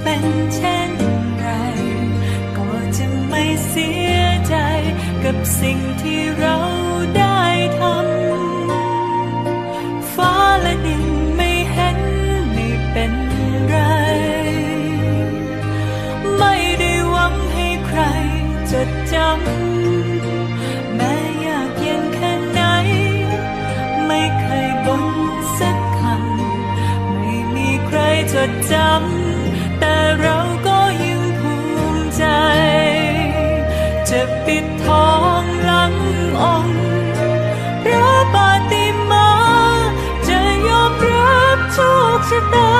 เป็นเช่นไร ก็จะไม่เสียใจกับสิ่งที่เราได้ทำ ฟ้าละดินไม่เห็นไม่เป็นไร ไม่ได้วัให้ใครจดจำ แม้ยากย็นแค่ไหน ไม่เคยบนสักคำ ไม่มีใครจดจำ บปิดท้องหลังอ่องพระปฏิมาจะยอมรับทุกชะตา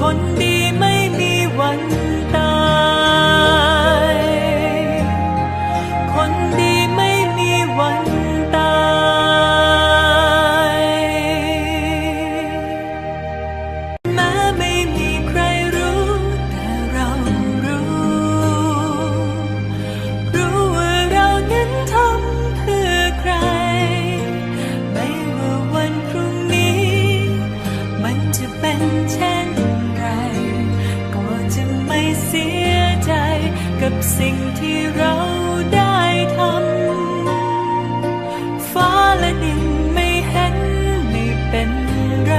คนดี กับสิ่งที่เราได้ทำ ฟ้าและดินไม่เห็นไม่เป็นไร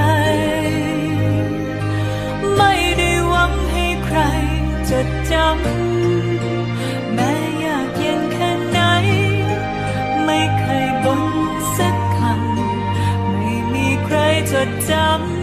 ไม่ได้หวังให้ใครจดจำ แม้ยากเย็นแค่ไหน ไม่เคยบนสักคำ ไม่มีใครจดจำ